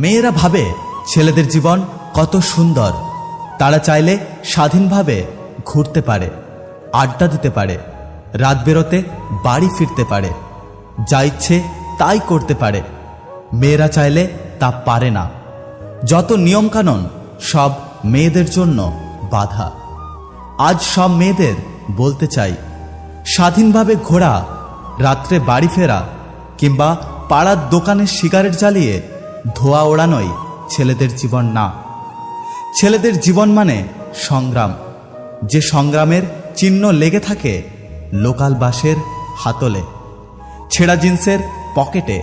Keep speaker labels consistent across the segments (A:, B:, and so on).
A: মেয়েরা ভাবে ছেলেদের জীবন কত সুন্দর। তারা চাইলে স্বাধীনভাবে ঘুরতে পারে, আড্ডা দিতে পারে, রাত বেরোতে বাড়ি ফিরতে পারে, যা ইচ্ছে তাই করতে পারে। মেয়েরা চাইলে তা পারে না। যত নিয়মকানুন, সব মেয়েদের জন্য বাধা। আজ সব মেয়েদের বলতে চাই, স্বাধীনভাবে ঘোরা, রাত্রে বাড়ি ফেরা, কিংবা পাড়ার দোকানে সিগারেট জ্বালিয়ে ধোয়া ওড়ানোই ছেলেদের জীবন না। ছেলেদের জীবন মানে সংগ্রাম। যে সংগ্রামের চিহ্ন লেগে থাকে লোকাল বাসের হাতলে। ছেঁড়া জিন্সের পকেটে,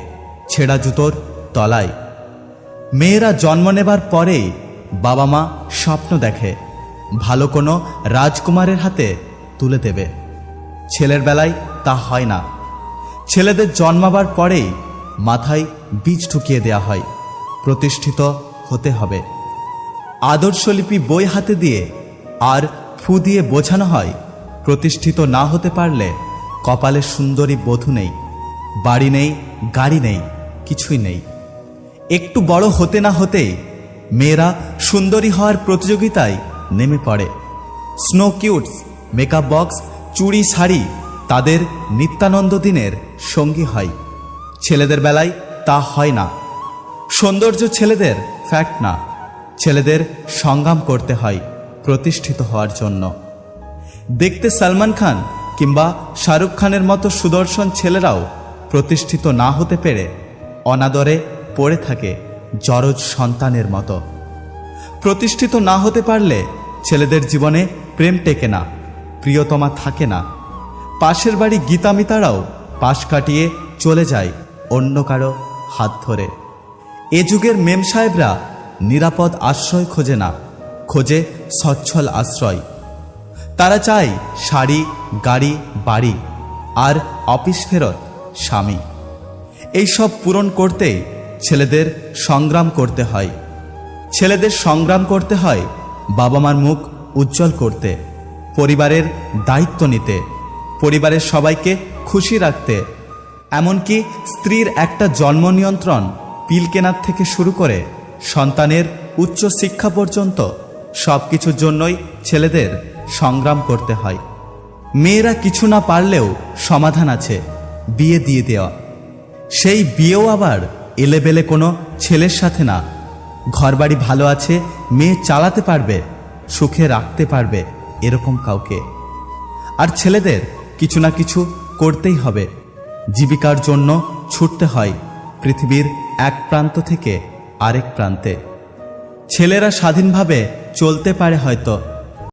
A: ছেঁড়া জুতোর তলায়। মেয়েরা জন্ম নেবার পরেই বাবা মা স্বপ্ন দেখে, ভালো কোনো রাজকুমারের হাতে তুলে দেবে। ছেলের বেলায় তা হয় না। ছেলেদের জন্মাবার পরেই মাথায় বীজ ঢুকিয়ে দেয়া হয়, প্রতিষ্ঠিত হতে হবে। আদর্শলিপি বই হাতে দিয়ে আর ফু দিয়ে বোঝানো হয়, প্রতিষ্ঠিত না হতে পারলে কপালে সুন্দরী বধূ নেই, বাড়ি নেই, গাড়ি নেই, কিছুই নেই। একটু বড় হতে না হতেই মেয়েরা সুন্দরী হওয়ার প্রতিযোগিতায় নেমে পড়ে। স্নো কিউটস, মেকআপ বক্স, চুড়ি, শাড়ি তাদের নিত্যানন্দ দিনের সঙ্গী হয়। ছেলেদের বেলায় তা হয় না। সৌন্দর্য ছেলেদের ফ্যাক্ট না। ছেলেদের সংগ্রাম করতে হয় প্রতিষ্ঠিত হওয়ার জন্য। দেখতে সালমান খান কিংবা শাহরুখ খানের মতো সুদর্শন ছেলেরাও প্রতিষ্ঠিত না হতে পেরে অনাদরে পড়ে থাকে জরজ সন্তানের মতো। প্রতিষ্ঠিত না হতে পারলে ছেলেদের জীবনে প্রেম টেকে না, প্রিয়তমা থাকে না। পাশের বাড়ি গীতামিতারাও পাশ কাটিয়ে চলে যায় অন্য কারও হাত ধরে। এ যুগের মেম সাহেবরা নিরাপদ আশ্রয় খোঁজে না, খোঁজে সচ্ছল আশ্রয়। তারা চায় শাড়ি, গাড়ি, বাড়ি আর অফিস ফেরত স্বামী। এইসব পূরণ করতে ছেলেদের সংগ্রাম করতে হয়। ছেলেদের সংগ্রাম করতে হয় বাবা মার মুখ উজ্জ্বল করতে, পরিবারের দায়িত্ব নিতে, পরিবারের সবাইকে খুশি রাখতে এমনকি স্ত্রীর একটা জন্ম নিয়ন্ত্রণ পিল কেনার থেকে শুরু করে সন্তানের উচ্চ শিক্ষা পর্যন্ত সব কিছুর জন্যই ছেলেদের সংগ্রাম করতে হয়। মেয়েরা কিছু না পারলেও সমাধান আছে, বিয়ে দিয়ে দেওয়া। সেই বিয়েও আবার এলেবেলে কোনো ছেলের সাথে না। ঘরবাড়ি ভালো আছে, মেয়ে চালাতে পারবে, সুখে রাখতে পারবে, এরকম কাউকে। আর ছেলেদের কিছু না কিছু করতেই হবে। জীবিকার জন্য ছুটতে হয় পৃথিবীর এক প্রান্ত থেকে আরেক প্রান্তে। ছেলেরা স্বাধীনভাবে চলতে পারে হয়তো